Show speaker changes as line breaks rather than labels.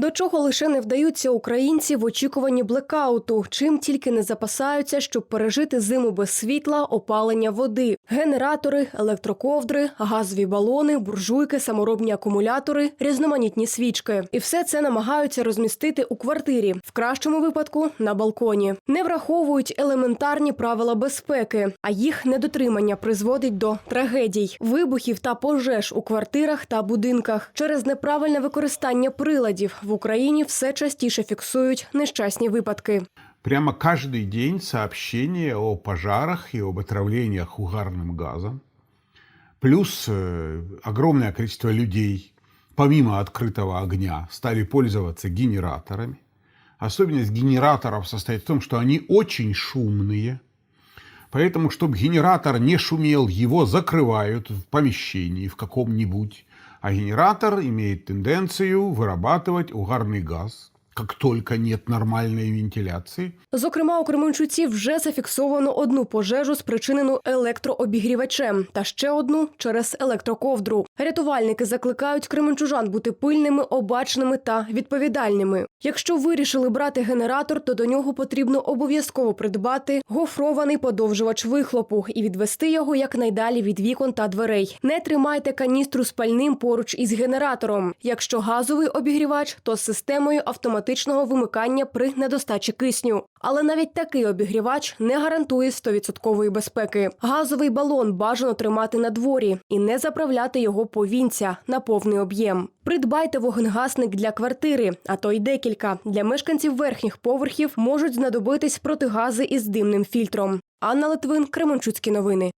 До чого лише не вдаються українці в очікуванні блекауту, чим тільки не запасаються, щоб пережити зиму без світла, опалення води, генератори, електроковдри, газові балони, буржуйки, саморобні акумулятори, різноманітні свічки. І все це намагаються розмістити у квартирі, в кращому випадку на балконі. Не враховують елементарні правила безпеки, а їх недотримання призводить до трагедій, вибухів та пожеж у квартирах та будинках. Через неправильне використання приладів в Україні все частіше фіксують нещасні випадки.
Прямо каждый день сообщения о пожарах и об отравлениях угарным газом. Плюс э, огромное количество людей, помимо открытого огня, стали пользоваться генераторами. Особенность генераторов состоит в том, что они очень шумные. Поэтому, чтобы генератор не шумел, его закрывают в помещении в каком-нибудь. А генератор имеет тенденцию вырабатывать угарный газ, как только нет нормальной вентиляции.
Зокрема, у Кременчуці вже зафіксовано одну пожежу, спричинену електрообігрівачем, та ще одну через електроковдру. Рятувальники закликають кременчужан бути пильними, обачними та відповідальними. Якщо вирішили брати генератор, то до нього потрібно обов'язково придбати гофрований подовжувач вихлопу і відвести його якнайдалі від вікон та дверей. Не тримайте каністру з пальним поруч із генератором. Якщо газовий обігрівач, то з системою автоматичного вимикання при недостачі кисню. Але навіть такий обігрівач не гарантує 100% безпеки. Газовий балон бажано тримати на дворі і не заправляти його повінця на повний об'єм. Придбайте вогнегасник для квартири, а то й декілька. Для мешканців верхніх поверхів можуть знадобитись протигази із димним фільтром. Анна Литвин, Кременчуцькі новини.